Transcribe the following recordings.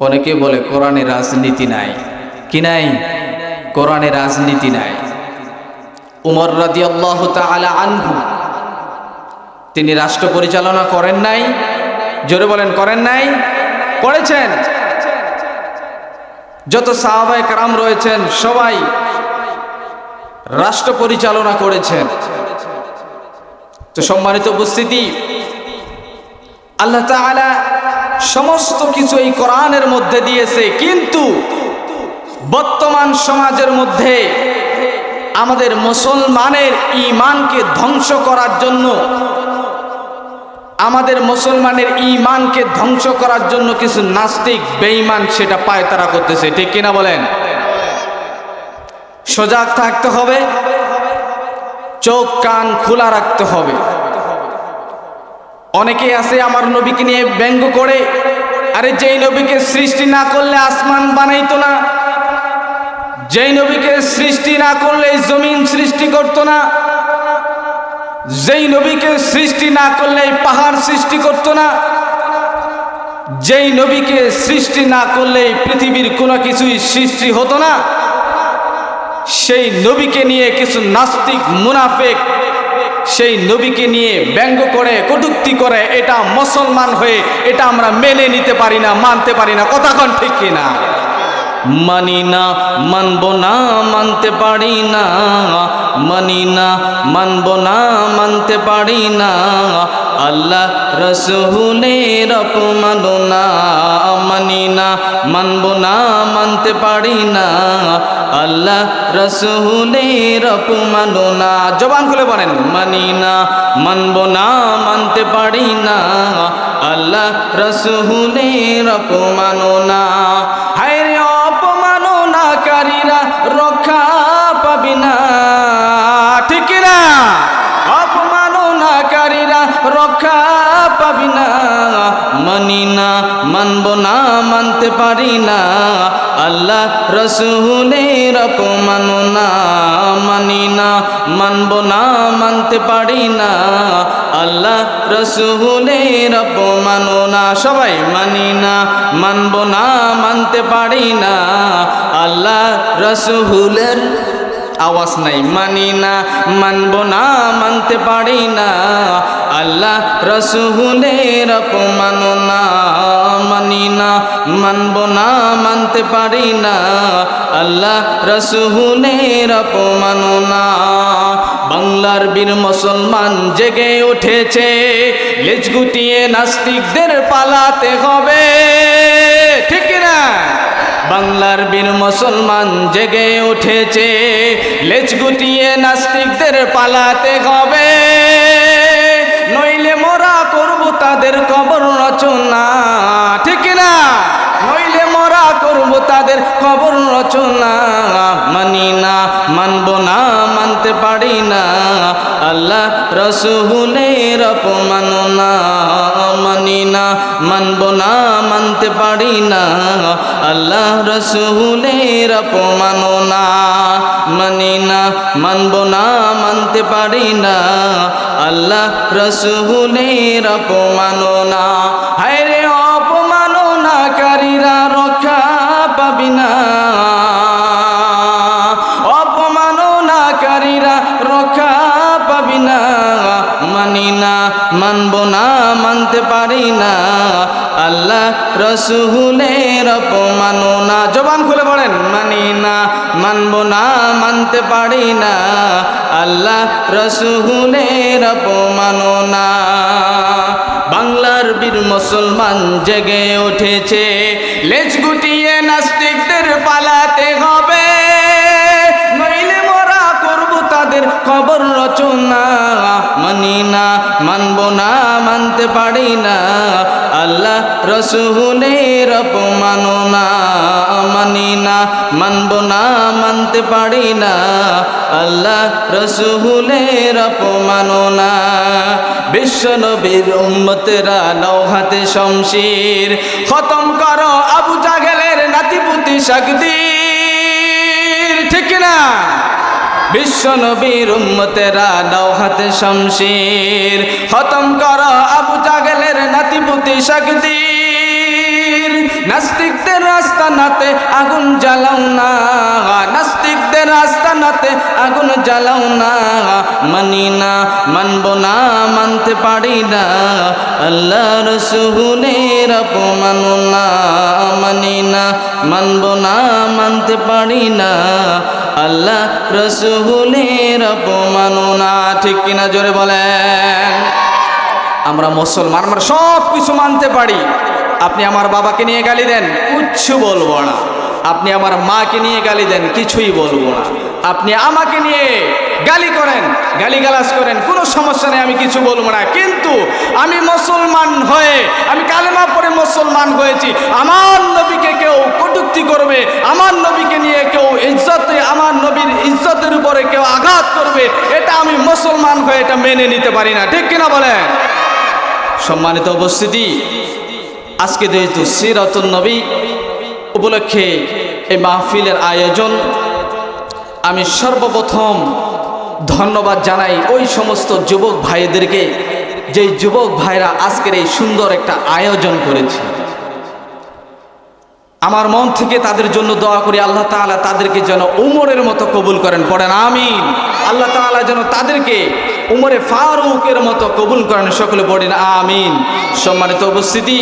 অনেকে বলে, কোরআনে রাজনীতি নাই। কি নাই? কোরআনে রাজনীতি নাই। উমর রাদি আল্লাহ আনহু, তিনি রাষ্ট্র পরিচালনা করেন নাই। জোরে বলেন, করেন নাই? করেছেন যত সাহাবায় কারাম রয়েছেন, সবাই রাষ্ট্র পরিচালনা করেছেন। তো সম্মানিত উপস্থিতি, আল্লাহ তাআলা সমস্ত কিছু এই কোরআনের মধ্যে দিয়েছে, কিন্তু বর্তমান সমাজের মধ্যে আমাদের মুসলমানের ইমানকে ধ্বংস করার জন্য, আমাদের মুসলমানের ইমানকে ধ্বংস করার জন্য কিছু নাস্তিক, বেঈমান সেটা পায়তারা করতেছে, ঠিক কিনা বলেন? সজাগ থাকতে হবে, চোখ কান খোলা রাখতে হবে। অনেকে আছে আমার নবীকে নিয়ে ব্যঙ্গ করে। আরে যেই নবীকে সৃষ্টি না করলে আসমান বানাইতো না। যেই নবীকে সৃষ্টি না করলে জমিন সৃষ্টি করতো না। যেই নবীকে সৃষ্টি না করলে পাহাড় সৃষ্টি করতো না। যেই নবীকে সৃষ্টি না করলে পৃথিবীর কোনো কিছুই সৃষ্টি হতো না। সেই নবীকে নিয়ে কিছু নাস্তিক, মুনাফেক সেই নবীকে নিয়ে ব্যঙ্গ করে, কটুক্তি করে, এটা মুসলমান হয়ে, এটা আমরা মেনে নিতে পারি না, মানতে পারি না। কন ঠিক কিনা? মানি না, মানব না, মানতে পারি না। মানি না, মানব না, মানতে পারি না। আল্লাহ রসুলের অপমাননা মানি না, মানব না, মানতে পারি না। আল্লাহ রসুলের অপমাননা জবান খুলে বলেন, মানি না, মানব না, মানতে পারি না। আল্লাহ রসুলের অপমাননা না মানতে পারি না। আল্লাহ রসুলের অপমাননা মানি না, মানব না মানতে পারি না। আল্লাহ রসুলের অপমাননা সবাই মানি না, মানব না মানতে পারি না। আল্লাহ রসুলের আওয়াজ নাই মানি না, মানব না, মানতে পারি না। আল্লাহ রসুলের অপমাননা মানি না, মানব না, মানতে পারি না। আল্লাহ রসুলের অপমাননা বাংলার বীর মুসলমান জেগে উঠেছে, লেজ গুটিয়ে নাস্তিকদের পালাতে হবে। না বাংলার বীর মুসলমান জেগে উঠেছে, লেজ গুটিয়ে নাস্তিকদের পালাতে হবে। নইলে মরা করব তাদের কবর রচনা, ঠিক না নইলে মরা করব তাদের কবর রচনা। মানি না, মানব না, মানতে পারি না। আল্লাহ রসুলের অপমাননা মানি না, মানব না, মানতে পারি না। আল্লাহ রসুলের অপমাননা মানি না, মানব না, মানতে পারি না। আল্লাহ রসুলের অপমাননা হায় রে অপমাননাকারীরা রক্ষা পাবি না। না, মানব না, মানতে পারি না। আল্লাহ রসুলের অপমাননা জবান খুলে বলেন, মানি না, মানব না, মানতে পারি না। আল্লাহ রসুলের অপমাননা বাংলার বীর মুসলমান জেগে উঠেছে, লেজ গুটিয়ে নাস্তিকদের পালাতে হবে। নইলে মোরা করব তাদের খবর রচনা না মানব না, মানতে পারি না। আল্লাহ রসুলের অপমাননা মানি না। মানব না, মানতে পারি না। আল্লাহ রসুলের অপমাননা বিশ্ব নবীর উম্মতেরা নৌ হাতে শমশির। খতম করো আবু জাগেলের নাতিপুতি শাকদির ঠিক না বিশ্ব নবীর উম্মতেরা নৌ হাতে শমশির। খতম করো আবু জাগেলের নাতিপুতি শাকদির। নাস্তিকদের রাস্তা নাতে আগুন জ্বালাও না, নাস্তিকদের রাস্তা নাতে আগুন জ্বালাও না। মানি না, মানব না, মানতে পারি না। আল্লাহ রসুলের অপমান না, মানি না, মানব না, মানতে পারি না। আল্লাহ রসুলের অপমাননা ঠিক কিনা জোরে বলেন। আমরা মুসলমান, আমরা সব কিছু মানতে পারি। আপনি আমার বাবাকে নিয়ে গালি দেন, কিচ্ছু বলব না। আপনি আমার মাকে নিয়ে গালি দেন, কিছুই বলব না। আপনি আমাকে নিয়ে গালি করেন গালি গালাজ করেন, কোনো সমস্যা নেই, আমি কিছু বলব না। কিন্তু আমি মুসলমান হয়ে, আমি কালেমা পরে মুসলমান হয়েছি, আমার নবীকে কেউ কটুক্তি করবে, আমার নবীকে নিয়ে কেউ ইজ্জতে, আমার নবীর ইজ্জতের উপরে কেউ আঘাত করবে, এটা আমি মুসলমান হয়ে এটা মেনে নিতে পারি না। ঠিক কিনা বলেন? সম্মানিত উপস্থিতি, আজকে যেহেতু সিরাতুল নবী উপলক্ষে এই মাহফিলের আয়োজন। আমি সর্বপ্রথম ধন্যবাদ জানাই ওই সমস্ত যুবক ভাইদেরকে, যেই যুবক ভাইরা আজকের এই সুন্দর একটা আয়োজন করেছে। আমার মন থেকে তাদের জন্য দোয়া করি, আল্লাহ তাআলা তাদেরকে যেন উমরের মতো কবুল করেন। পড়েন, আমিন। আল্লাহ তাআলা যেন তাদেরকে উমরে ফারুকের মতো কবুল করেন। সকলে পড়েন, আমিন। সম্মানিত উপস্থিতি,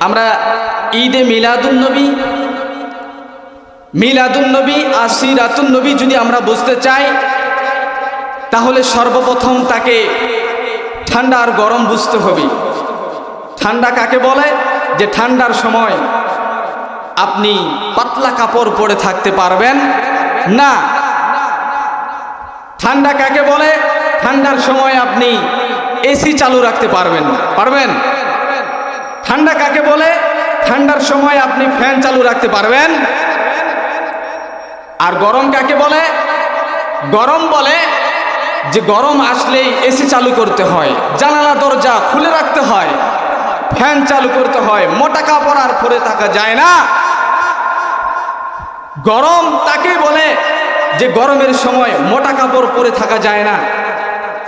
আমরা ঈদে মিলাদুন্নবী মিলাদুন্নবী আর সিরাতুন্নবী যদি আমরা বুঝতে চাই, তাহলে সর্বপ্রথম তাকে ঠান্ডা আর গরম বুঝতে হবে। ঠান্ডা কাকে বলে? যে ঠান্ডার সময় আপনি পাতলা কাপড় পরে থাকতে পারবেন না। ঠান্ডা কাকে বলে? ঠান্ডার সময় আপনি এসি চালু রাখতে পারবেন না। পারবেন? ঠান্ডা কাকে বলে? ঠান্ডার সময় আপনি ফ্যান চালু রাখতে পারবেন। আর গরম কাকে বলে? গরম বলে যে গরম আসলেই এসি চালু করতে হয়, জানালা, দরজা খুলে রাখতে হয়, ফ্যান চালু করতে হয়, মোটা কাপড় আর পরে থাকা যায় না। গরম তাকে বলে যে গরমের সময় মোটা কাপড় পরে থাকা যায় না,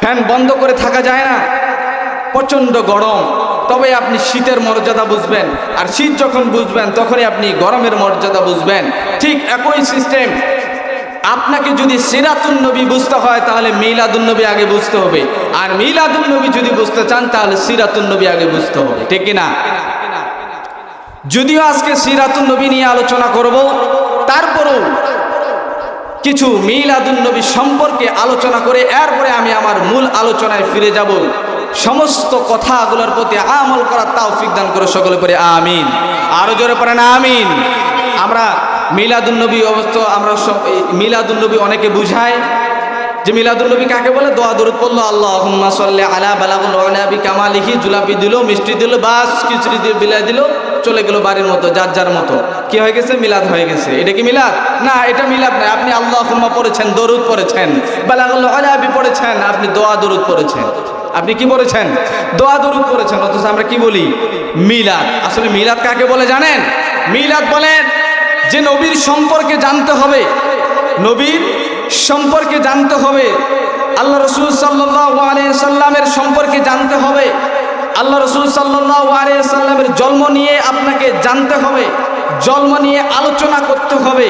ফ্যান বন্ধ করে থাকা যায় না। প্রচণ্ড গরম। তবে আপনি শীতের মর্যাদা বুঝবেন। আর শীত যখন বুঝবেন, তখনই আপনি গরমের মর্যাদা বুঝবেন। ঠিক একই সিস্টেম আপনাকে যদি সিরাতুন নবী বুঝতে হয়, তাহলে মিলাদুন নবী আগে বুঝতে হবে। আর মিলাদুন নবী যদি বুঝতে চান, তাহলে সিরাতুন নবী আগে বুঝতে হবে। ঠিক কিনা? যদিও আজকে সিরাতুন নবী নিয়ে আলোচনা করব, তারপরেও কিছু মিলাদুন নবী সম্পর্কে আলোচনা করে, এরপরে আমি আমার মূল আলোচনায় ফিরে যাব। সমস্ত কথাগুলোর প্রতি আমল করার তৌফিক দান করে সকলে করে আমিন। আরও জোরে পড়েন, আমিন। আমরা মিলাদুন্নবী অবস্থ, আমরা এই অনেকে বুঝায়। যে মিলাদুন্নবী কাকে বলে? দোয়া, দরুদ পড়ল আল্লাহ হুম্মা সাল্লি আলা বালাগুল ওয়ানাবি কামালিহি জুলাপি দিল, মিষ্টি দিল, বাস, খিচড়ি দিয়ে বিলাই দিল, চলে গেল বাড়ির মতো, যার যার মতো। কি হয়ে গেছে? মিলাদ হয়ে গেছে। এটা কি মিলাদ? না, এটা মিলাদ না আপনি আল্লাহ পড়েছেন, দরুদ পড়েছেন বালাগুল ওয়ানাবি পড়েছেন, আপনি দোয়া, দরুদ পড়েছেন। আপনি কি বলেছেন? দোয়া দরুদ করেছেন, অথচ আমরা কি বলি? মিলাদ। আসলে মিলাদ কাকে বলে জানেন? মিলাদ বলেন যে নবীর সম্পর্কে জানতে হবে। নবীর সম্পর্কে জানতে হবে। আল্লাহ রসুল সাল্লামের সম্পর্কে জানতে হবে। আল্লাহ রসুল সাল্লামের জন্ম নিয়ে আপনাকে জানতে হবে। জন্ম নিয়ে আলোচনা করতে হবে।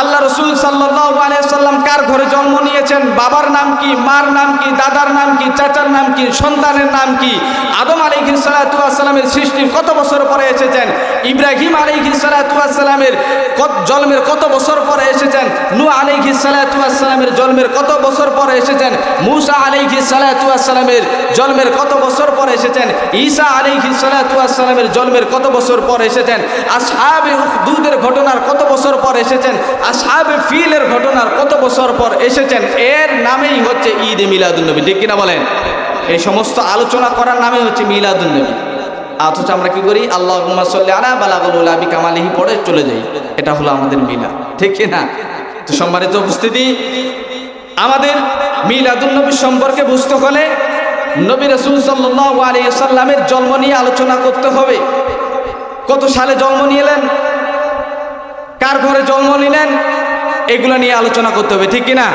আল্লাহ রসুল সাল্লাম কার ঘরে জন্ম নিয়েছেন? বাবার নাম কি? মার নাম কি? দাদার নাম কি? চাচার নাম কি? সন্তানের নাম কি? আদম আলিহি সালাতামের সৃষ্টি কত বছর পরে এসেছেন? ইব্রাহিম আলিহি সালাতামের জন্মের কত বছর পরে এসেছেন? নু আলিহি সালাতামের জন্মের কত বছর পরে এসেছেন? মুসা আলিহি সালাতামের জন্মের কত বছর পরে এসেছেন? ঈসা আলিহি সালাতামের জন্মের কত বছর পর এসেছেন? আসহাবে দুধের ঘটনার কত বছর পর এসেছেন? আসহাবে ফিলের ঘটনার কত বছর পর এসেছেন, এর নামেই হচ্ছে ঈদ এ মিলাদুন্নবী। ঠিক কিনা বলেন? এই সমস্ত আলোচনা করার নামে হচ্ছে মিলাদুন্নবী। অথচ আমরা কি করি? আল্লাহ আলা বালাগুল আবি কামালিহি পড়ে চলে যাই। এটা হলো আমাদের মিলা ঠিক কিনা? তো সম্মানিত উপস্থিতি, আমাদের মিলাদুন্নবী সম্পর্কে বুঝতে হলে নবী রসুল সাল্লাহ আলিয়া সাল্লামের জন্ম নিয়ে আলোচনা করতে হবে। কত সালে জন্ম নিলেন কার ঘরে জন্ম নিলেন? এগুলো নিয়ে আলোচনা করতে হবে, ঠিক কিনা?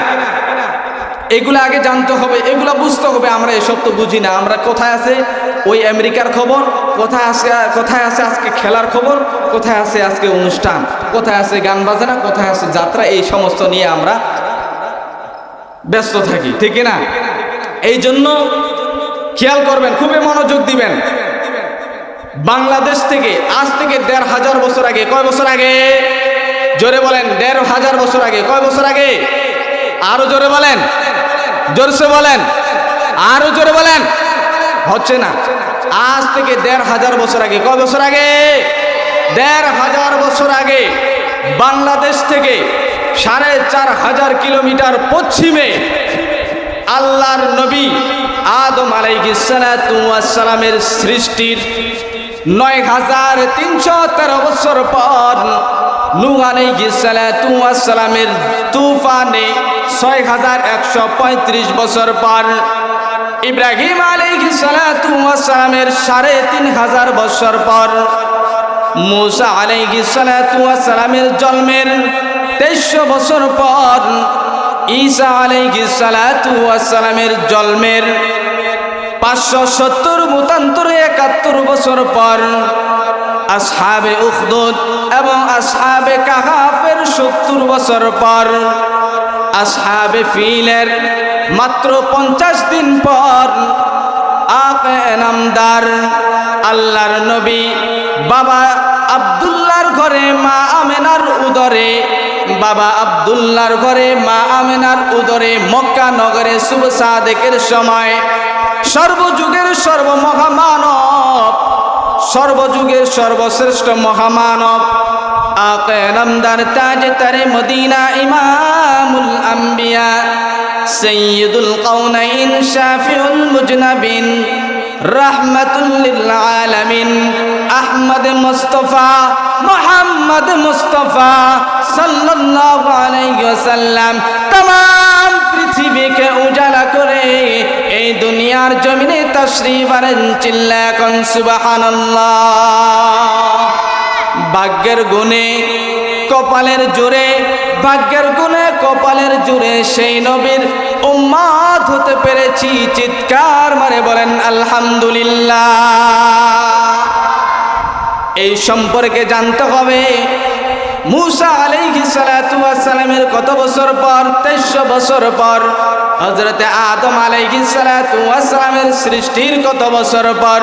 এগুলো আগে জানতে হবে, এগুলো বুঝতে হবে, আমরা এসব তো বুঝি না। আমরা কোথায় আছে? ওই আমেরিকার খবর, কোথায় আছে কোথায় আছে আজকে খেলার খবর, কোথায় আছে আজকে অনুষ্ঠান, কোথায় আছে গান বাজনা, কোথায় আছে যাত্রা, এই সমস্ত নিয়ে আমরা ব্যস্ত থাকি, ঠিক না এই জন্য খেয়াল করবেন, খুবই মনোযোগ দিবেন। বাংলাদেশ থেকে, আজ থেকে দেড় হাজার বছর আগে, কয় বছর আগে? জোরে বলেন, দেড় হাজার বছর আগে, কয় বছর আগে? আরও জোরে বলেন, জোরসে বলেন, আরও জোরে বলেন। হচ্ছে না। আজ থেকে দেড় হাজার বছর আগে, কয় বছর আগে? দেড় হাজার বছর আগে, বাংলাদেশ থেকে সাড়ে চার হাজার কিলোমিটার পশ্চিমে আল্লাহর নবী আদম আলাইসালামের সৃষ্টির নয় হাজার তিনশো তেরো বছর পর নূহ আলাইসালামের তুফানে ছয় হাজার একশো পঁয়ত্রিশ বছর পর। ইব্রাহিম আলাইসালামের সাড়ে তিন হাজার বছর পর মুসা আলাইসালামের জন্মের তেইশশো বছর পর ঈসা আলাইসালামের জন্মের পাঁচশো সত্তর, মতান্তর একাত্তর বছর পর আসহাবে উখদুদ এবং আসহাবে কাহাফের সত্তর বছর পর, আসহাবে ফিলের মাত্র পঞ্চাশ দিন পর, আকে আল্লাহর নবী বাবা আবদুল্লাহর ঘরে মা আমেনার উদরে, বাবা আবদুল্লাহর ঘরে মা আমেনার উদরে মক্কা নগরে শুভ সাদেকের সময় সর্বযুগের সর্বমহামানব সর্বযুগের সর্বশ্রেষ্ঠ মহামানব আকে নামদার তাজ তারে মদিনা ইমামুল আম্বিয়া সৈয়দুল কৌনাইন শাফিউল মুজনাবিন রহমতুল্লিল আলামিন আহমদ মুস্তফা মোহাম্মদ মুস্তফা সাল্লাল্লাহু আলাইহি ওয়াসাল্লাম तमाम পৃথিবীকে উজালা করে এই দুনিয়ার জমিনে তশরিফ আনেন চিল্লা কোন সুবহানাল্লাহ। ভাগ্যের গুণে কপালের জোরে, ভাগ্যের গুণে কপালের জোরে সেই নবীর উম্মাদ হতে পেরেছি, চিৎকার মারে বলেন, আলহামদুলিল্লাহ। এই সম্পর্কে জানতে হবে, মুসা আলাইহি সালামের কত বছর পর তেইশশো বছর পর হজরতে আদম আলাইহি সালামের সৃষ্টির কত বছর পর